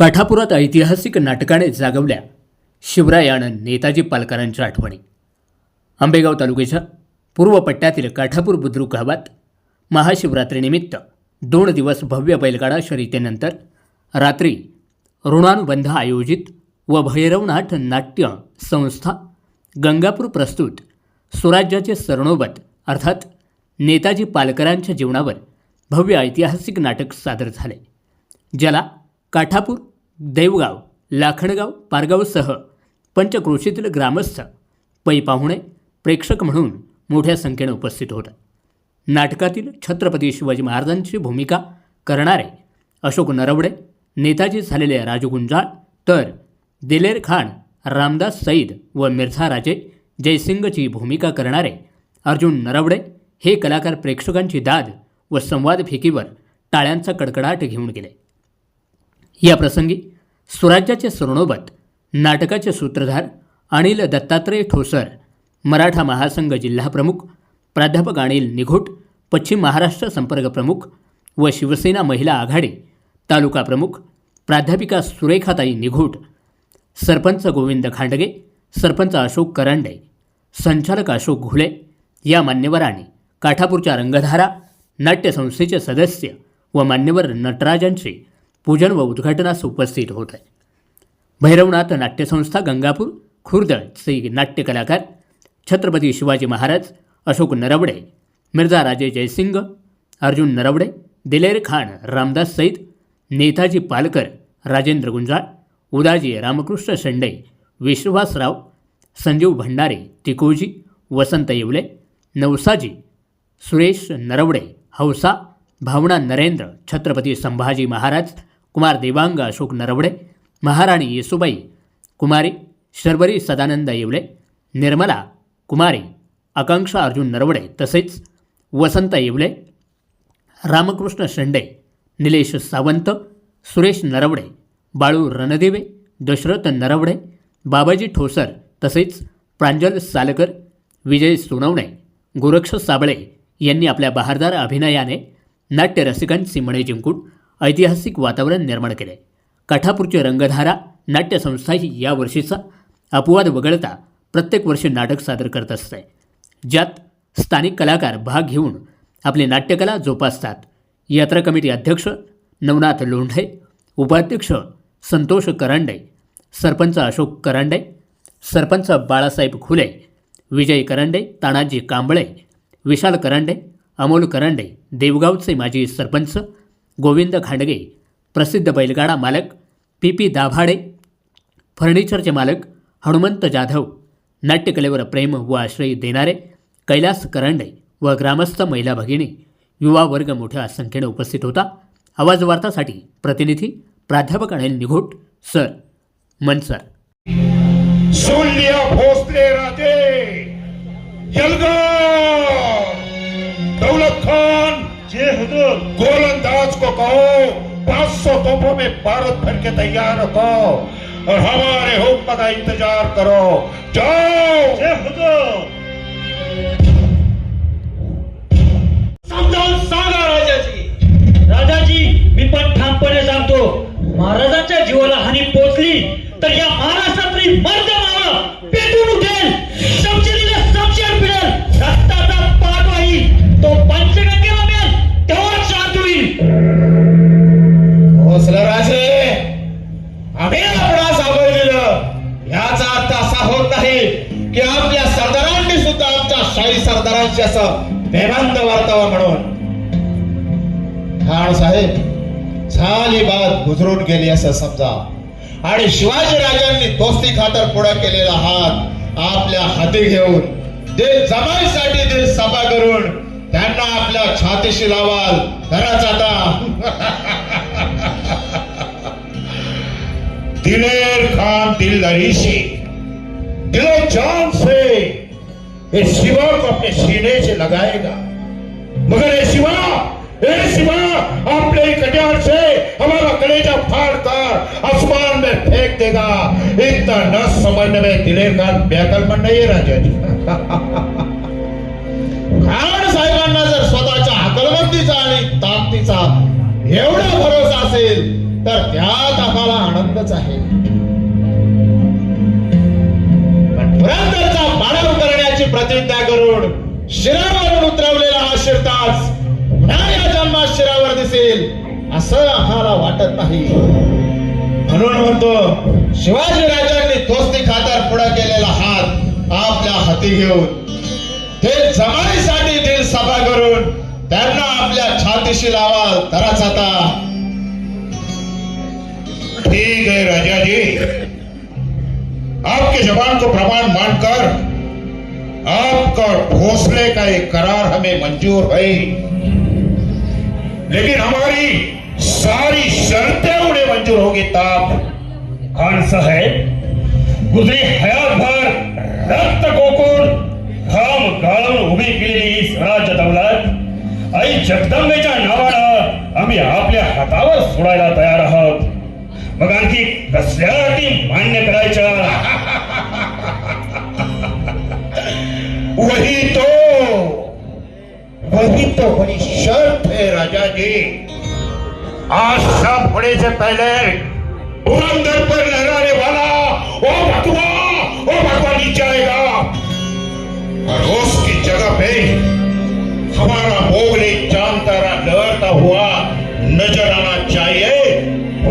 काठापुरात ऐतिहासिक नाटकाने जागवल्या शिवरायानं नेताजी पालकरांच्या आठवणी. आंबेगाव तालुक्याच्या पूर्व पट्ट्यातील काठापूर बुद्रुक गावात महाशिवरात्रीनिमित्त दोन दिवस भव्य बैलगाडा शर्यतीनंतर रात्री ऋणानुबंध आयोजित व भैरवनाथ नाट्य संस्था गंगापूर प्रस्तुत स्वराज्याचे सरनोबत अर्थात नेताजी पालकरांच्या जीवनावर भव्य ऐतिहासिक नाटक सादर झाले ज्याला काठापूर देवगाव लाखणगाव पारगावसह पंचक्रोशीतील ग्रामस्थ पै पाहुणे प्रेक्षक म्हणून मोठ्या संख्येने उपस्थित होते. नाटकातील छत्रपती शिवाजी महाराजांची भूमिका करणारे अशोक नरवडे नेताजी झालेले राजगुंजाळ तर दिलेर खान रामदास सईद व मिर्झा राजे जयसिंगची भूमिका करणारे अर्जुन नरवडे हे कलाकार प्रेक्षकांची दाद व संवाद फेकीवर टाळ्यांचा कडकडाट घेऊन गेले. या प्रसंगी स्वराज्याचे स्वर्णोबत नाटकाचे सूत्रधार अनिल दत्तात्रय ठोसर मराठा महासंघ जिल्हाप्रमुख प्राध्यापक अनिल निघोट पश्चिम महाराष्ट्र संपर्क प्रमुख व शिवसेना महिला आघाडी तालुका प्रमुख प्राध्यापिका सुरेखाताई निघोट सरपंच गोविंद खांडगे सरपंच अशोक करंडे संचालक अशोक घुले या मान्यवरांनी काठापूरच्या रंगधारा नाट्यसंस्थेचे सदस्य व मान्यवर नटराजांचे पूजन व उद्घाटनास उपस्थित होत आहे. भैरवनाथ नाट्यसंस्था गंगापूर खुर्दचे नाट्य कलाकार छत्रपती शिवाजी महाराज अशोक नरवडे मिर्झा राजे जयसिंग अर्जुन नरवडे दिलेर खान रामदास सईद नेताजी पालकर राजेंद्र गुंजाळ उदाजी रामकृष्ण शेंडे विश्वासराव संजीव भंडारे तिकोजी वसंत येवले नवसाजी सुरेश नरवडे हौसा भावना नरेंद्र छत्रपती संभाजी महाराज कुमार देवांग अशोक नरवडे महाराणी येसुबाई कुमारी शर्वरी सदानंद येवले निर्मला कुमारी आकांक्षा अर्जुन नरवडे तसेच वसंत येवले रामकृष्ण शेंडे निलेश सावंत सुरेश नरवडे बाळू रणदेवे दशरथ नरवडे बाबाजी ठोसर तसेच प्रांजल सालकर विजय सोनवणे गोरक्ष साबळे यांनी आपल्या बहारदार अभिनयाने नाट्यरसिकांची मणे जिंकून ऐतिहासिक वातावरण निर्माण केले. काठापूरची रंगधारा नाट्यसंस्थाही या वर्षीचा अपवाद वगळता प्रत्येक वर्षी नाटक सादर करत असते. ज्यात स्थानिक कलाकार भाग घेऊन आपली नाट्यकला जोपासतात. यात्रा कमिटी अध्यक्ष नवनाथ लोंढे उपाध्यक्ष संतोष करांडे सरपंच अशोक करांडे सरपंच बाळासाहेब खुले विजय करंडे तानाजी कांबळे विशाल करंडे अमोल करंडे देवगावचे माजी सरपंच गोविंद खांडगे प्रसिद्ध बैलगाडा मालक पी पी दाभाडे फर्निचरचे मालक हनुमंत जाधव नाट्यकलेवर प्रेम व आश्रय देणारे कैलास करंडे व ग्रामस्थ महिला भगिनी युवा वर्ग मोठ्या संख्येने उपस्थित होता. आवाज वार्तासाठी प्रतिनिधी प्राध्यापक अनिल निघोट सर मनसर. सर भोसले राजे दौलत खान. जय हुजूर गोलंदाज को कहो 500 तोपों में भारत भर के तैयार रखो और हमारे हुक्म का इंतजार करो। जाओ। जय हुजूर। समजावून सांगा राजाजी। राजाजी मी पण ठामपणे सांगतो महाराजांच्या जीवाला हानी पोचली तर या महाराष्ट्रातली मर्द बात गेली असं समजा. आणि शिवाजी राजांनी दोस्ती खातर पुढे केलेला हात आपल्या हाती घेऊन दिल जमाईसाठी दिल सभा करून त्यांना आपल्या छातीशी लावाल. घराच आता दिलेर खान दिल ऋषि दिलो जान से ये शिवा को अपने सीने से लगाएगा मगर ये शिवा शिवा अपने कटियार से हमारा कलेजा फाड़ कर आसमान में फेंक देगा। इतना न समझने में दिलेर खान बेकलमंड नहीं है राजा जी। खान साहेबांना जर स्वतःच्या हकलमंदीचा आणि ताकदीचा एवढा भरोसा असेल तर त्यात आम्हाला आनंदच आहे. पुरंदरचा मानव करण्याची प्रतिज्ञा करून शिरावरून उतरवलेला हा शिरतास शिरावर असं आम्हाला वाटत नाही. म्हणून म्हणतो शिवाजी राजांनी दोस्ती खातर पुढे केलेला हात आपल्या हाती घेऊन ते जमाईसाठी दिल सभा करून त्यांना आपल्या छातीशी लावाल तरच आता. ठीक है राजा जी आपके जवान को प्रमाण मानकर आपका भोसले का एक करार हमें मंजूर है लेकिन हमारी सारी शर्तें उन्हें मंजूर होगी तब। खान साहेब गुजरी हयातभर रक्त कोकून खाम गाळून उभी केलेली ही स्वराज्य दौलत आई जगदंबेच्या नावानं आम्ही आपल्या हातावर सोडायला तयार आहोत मग आणखी कसल्या अटी मान्य करायच्या वही तो वही तो बड़ी शर्त जी आज सब होने से पहले पुरंदर पर लहराने वाला वो भगवा वो भगवा नीचे आएगा। और उसकी जगह पे हमारा मोगली चाँद तारा लहरता हुआ नज़र आना चाहिए।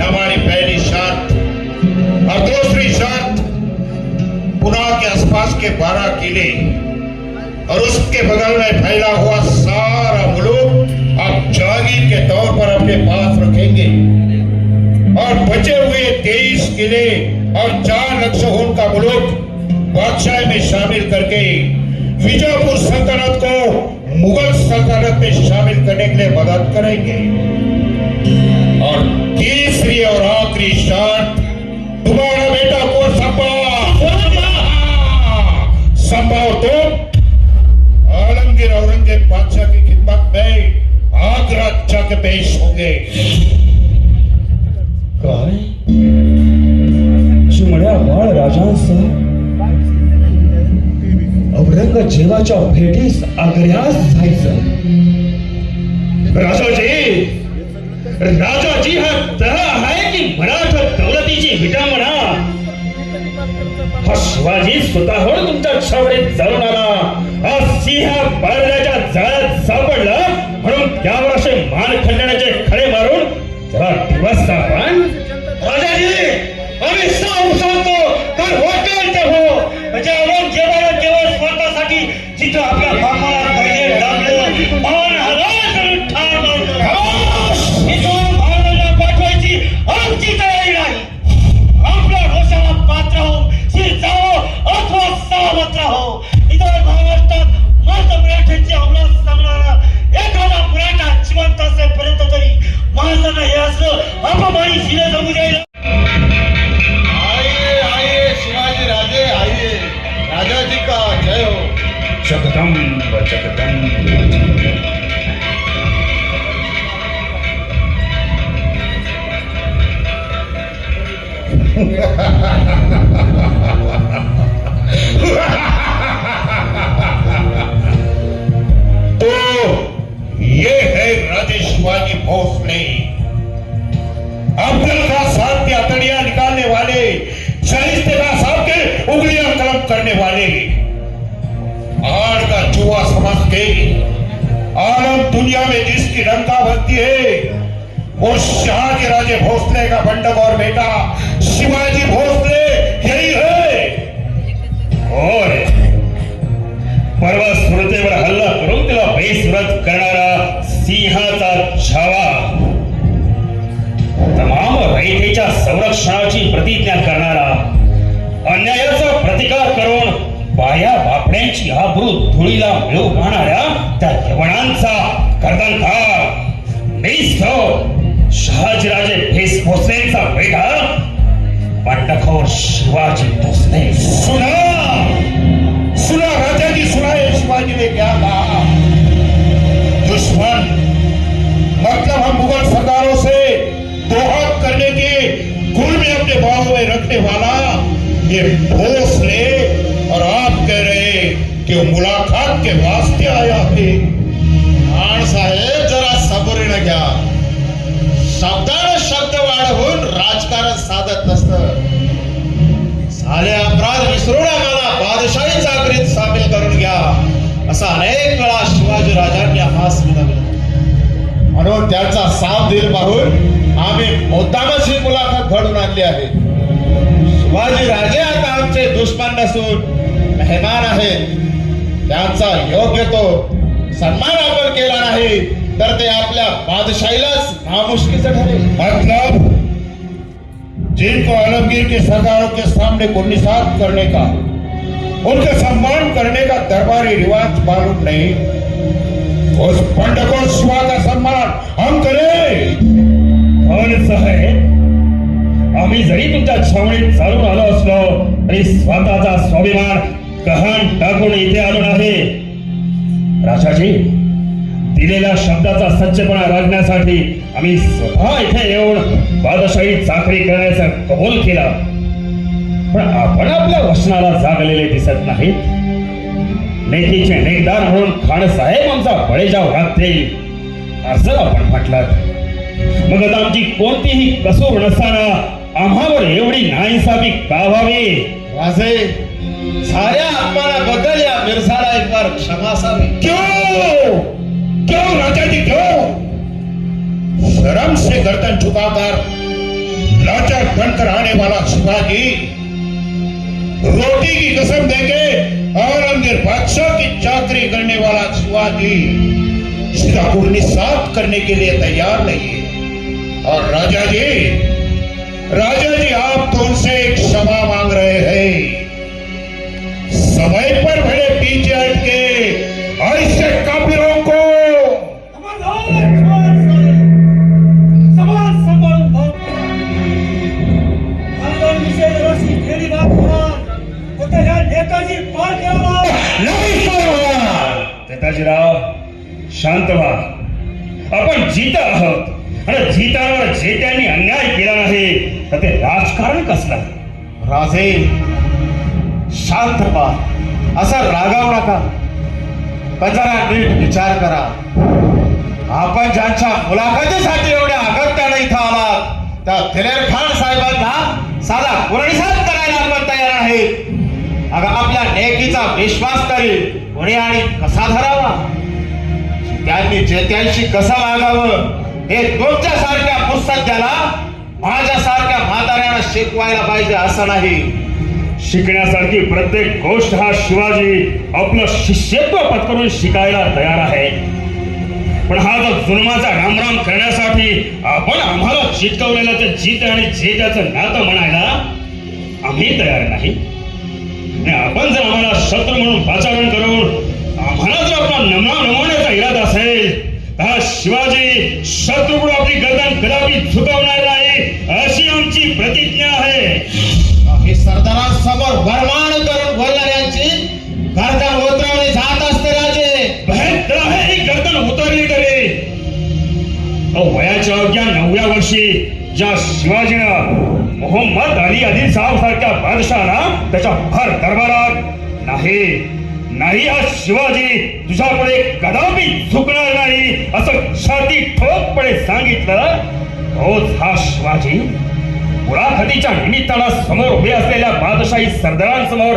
हमारी पहली शर्त और दूसरी शर्त पुना के आसपास के बारह किले और उसके बगल में फैला हुआ सारा जागीर के तौर पर अपने पास रखेंगे। और बचे हुए तेईस किले और चार लक्ष का मुल्क बादशाह में शामिल करके विजयपुर सल्तनत को मुगल सल्तनत में शामिल करने के लिए मदद करेंगे। और तीसरी और आखिरी शर्त, तुम्हारा बेटा को संभा संभव तुम आगरा पेश होंगे। काय? चिमण्या बाळ राजांसह औरंगजेबाच्या भेटीस आग्र्यास जायचं. राजाजी राजाजी हा तह आहे की मराठा दौलतीची विटामणा हा शिवाजी स्वतःहून तुमच्या छावडीत जाऊन आला. हा सिंह बळल्याच्या जाळ्यात सापड त्यावर असे खंडण्याचे खडे मारून त्याला दिवस आपण check it out. के आलम दुनिया में जिसकी रंगा बनती है, वो शाह के राजे भोसले का बंडक और बेटा शिवाजी भोसले, यही है। होय परवा सुरतेवर हल्ला करून तिला बेसुरत करणारा सिंहाचा छावा। तमाम रयतेच्या संरक्षणाची प्रतिज्ञा करणारा अन्यायाचा प्रतिकार करून बाया बापड्यांची आबरू धुळीला मिळवून राहणाऱ्या त्या यवनांचा कर्दनकार तो शहाजीराजे भेस भोसलेंचा बेटा बंडखोर शिवाजी भोसले, सुना. सुना राजा जी सुनाए शिवाजी ने क्या कहा दुश्मन मतलब हम मुगल सरदारों से दोहत करने के गुल में अपने बाहों में रखने वाला ये भोसले और आप कह रहे कि मुलाकात के वास्ते आया है। खान साहेब जरा सबरीनं घ्या शब्दानं शब्द वाढवून राजकारण साधत नसत। सारे अपराध विसरून आम्हाला बादशाही चाकरीत सामील करून घ्या असा अनेक वेळा शिवाजी राजांनी हास विनवला म्हणून त्यांचा साथ दिल पाहून आम्ही मुद्दामच ही मुलाखत घडून आणली आहे. शिवाजी राजे आता आमचे दुश्मन नसून मेहमान आहेत त्यांचा योग्य तो सन्मान आपण केला नाही तर ते आपल्या बादशाहीलाच नामुष्कीच ठरेल. मतलब जिनको आलमगीर के सरदारों के सामने को निषाद करने का उनके सम्मान करने का दरबारी रिवाज मालूम नहीं उस पंड को का सम्मान हम करें। और साहेब आम्ही जरी तुमच्या छावणीत चालून आलो असलो तरी स्वतःचा स्वाभिमान। गहाण टाकून इथे आलो आहे. राजाजी दिलेल्या शब्दाचा सच्चपणा राखण्यासाठी आम्ही स्वतः इथे येऊन बादशाही चाकरी करण्याचा कबूल केला. पण आपण आपल्या वचनाला जागलेले दिसत नाहीत. नेतीचे नेकदार म्हणून खान साहेब आमचा बळेजाव राखतील असं आपण म्हटलं. मग आमची कोणतीही कसूर नसताना आम्हावर एवढी नाइंसाफी का व्हावी? राजे साऱ्या अपमानाबद्दल या मिरसाला एक बार क्षमा असावी क्यों? क्यों राजा जी क्यों? शर्म से गर्दन झुकाकर लाचार बनकर आने वाला शिवाजी, रोटी की कसम देके औरंगज़ेब बादशाह की चाकरी करने वाला शिवाजी कुर्नी साफ़ करने के लिए तैयार नहीं है। और राजा जी राजा जी आप तो उनसे एक क्षमा मांग रहे हैं। समय पर भले पीछे हटके और इससे काफिरों को समाज सांभाळून नेताजी पार केला नहीं करूंगा नेताजीराव शांत व्हा। आपण जीत आहोत। आणि जितावर जे त्यांनी अन्याय केला नाही. तर ते राजकारण कसलं? राजे शांत व्हा असा रागावू नका. पण जरा नीट विचार करा. आपण ज्यांच्या मुलाखतीसाठी एवढ्या अगत्याने इथं आलात त्या दिलेर खान साहेबांना साधा कुरणीसात करायला आपण तयार आहे. अगं आपल्या नेकीचा विश्वास तरी कोणी आणि कसा धरावा? त्यांनी जेत्यांशी कसं वागावं हे तुमच्या सारख्या पुस्तकाला माझ्यासारख्या सारख्या म्हाताऱ्याला शिकवायला पाहिजे असं नाही. शिकण्यासारखी प्रत्येक गोष्ट हा शिवाजी आपलं शिष्यत्व पत्करून शिकायला तयार आहे. पण हा जो जुलमाचा रामराम करण्यासाठी आपण आम्हाला चिटकवलेलं ते जित आणि जेत्याचं नातं म्हणायला आम्ही तयार नाही. आपण जर आम्हाला शत्रू म्हणून पाचारण करून आम्हाला जर आपला नमा नमवण्याचा इरादा असेल तर हा शिवाजी शत्रूकडून आपली गर्दन कदापि झुकवणार नाही. वर्षी ज्या शिवाजीनं मोहम्मद अली आदिल साहेब सारख्या बादशहाला त्याच्या भर दरबारात नाही नाही हा शिवाजी तुझ्यापुढे कदापि झुकणार नाही असं छाती ठोकपणे सांगितलं तोच हा शिवाजी. मुलाखतीच्या निमित्तानं समोर उभे असलेल्या बादशाही सरदारांसमोर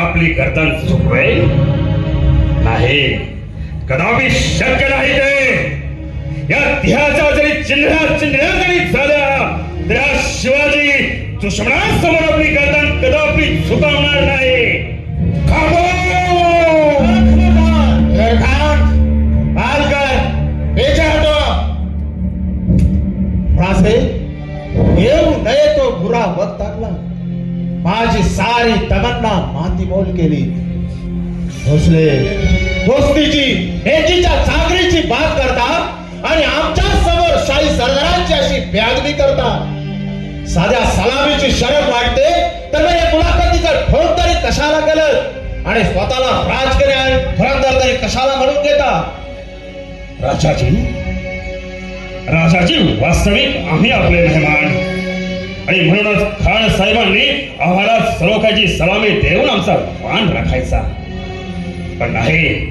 आपली गर्दन झुकवेल. नाही कदापि शक्य नाही ते. या तिहाच्या जरी चिन्हा चिन्ह जरी झाल्या त्या शिवाजी दुश्मनासमोर आपली गर्दन कदापि झुकावणार नाही. येऊ नये तो बुरा वक्त लागला माझी सारी तमन्ना माती मोल केली. भोसले दोस्तीची नेतीच्या सरदारांची अशी करता साध्या सलामीची शरम वाटते तर मग या मुलाखतीचं ठोक तरी कशाला केलं? आणि स्वतःला राजकीय आणि तरी कशाला म्हणून घेता? राजाजी राजाजी वास्तविक आम्ही आपले मेहमान. आणि म्हणूनच खान साहेबांनी आम्हाला सलोख्याची सलामी देऊन आमचा मान राखायचा. पण नाही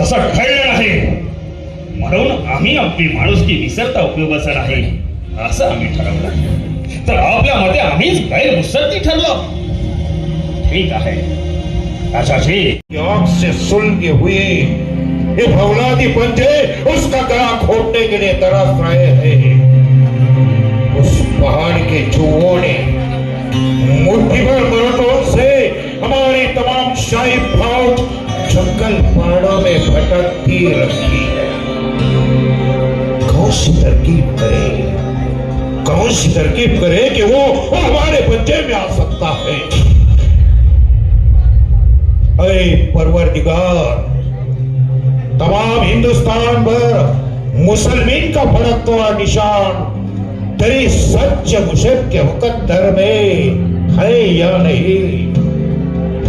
तसं घडलं नाही. म्हणून आम्ही आपली माणुसकी विसरता उपयोगाचा नाही. से हुए. ये फौलादी पंजे उसका गला घोटने के लिए तरस रहे हैं. उस पहाड़ के चूहों ने मुट्ठी भर मरतों से हमारी तमाम शाही फौज जंगल पहाड़ों में भटकती रखी है। कौन तरकीब करे कौन सी तरकीब करे कि वो हमारे बच्चे में आ सकता है। अरे परवरदिगार, तमाम हिंदुस्तान भर मुसलमान का भड़कता हुआ निशान, तेरी सच मुशब के मुकद्दर में है या नहीं?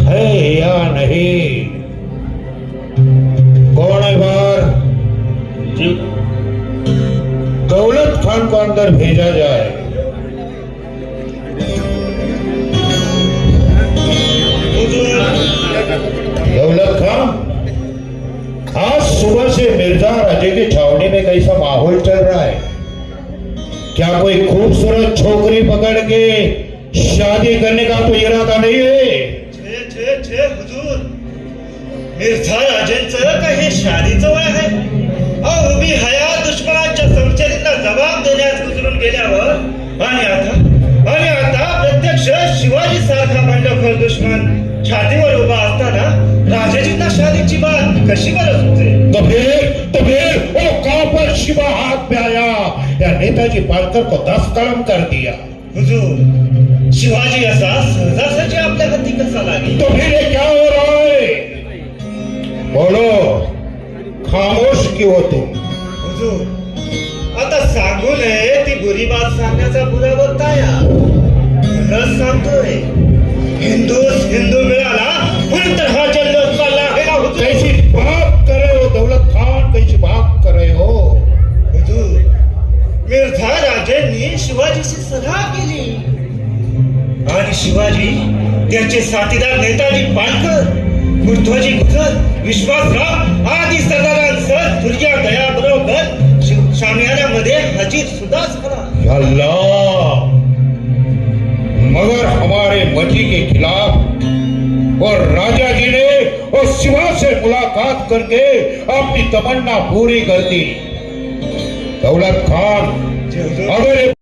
है या नहीं? कौन है बार? दौलत खान को अंदर भेजा जाए। दौलत खान आज सुबह से मिर्ज़ा राजे की छावनी में कैसा माहौल चल रहा है? क्या कोई खूबसूरत छोकरी पकड़ के शादी करने का तो इरादा नहीं है? छे छे छे, हुजूर। मिर्झा राजेंचं काही शादीचं वय आहे अहो उभी हया दुश्मनाच्या समचरीला जबाब देण्यास विसरून गेल्यावर आणि आता आणि आता प्रत्यक्ष शिवाजी सारखा बंडखोर दुश्मन छातीवर उभा असताना राजाजींना शादीची बात कशी बरं सुचेल तो फिर तो फिर वो कहां पर शिवा हाथ में आया या नेताजी पालकर को दस कलम कर दिया हुजूर शिवाजी असा सहजासहजी आपल्या हाती कसा लागेल? तो फिर क्या हो रहा है बोलो खामोश क्यों हो तुम हुजूर आता सांगू नये ती बुरी बात सांगण्याचा बुरा वक्त आया खरंच सांगतोय. हिंदूस हिंदू मिळाला तर हा कैसी बात कर हो दौलत खान कैसी कर हो। हुजूर मिर्झा राजेंनी शिवाजीशी सलाह केली. आणि शिवाजी त्यांचे साथीदार नेताजी पालकर बुद्धोजी गुजर विश्वासराव आदी सरदारांसह दुर्या दया हजीर सुद्धा झाला मगर हमारे मजी के खिलाफ और राजा जी ने और शिवा से मुलाकात करके अपनी तमन्ना पूरी कर दी। दौलत खान अगर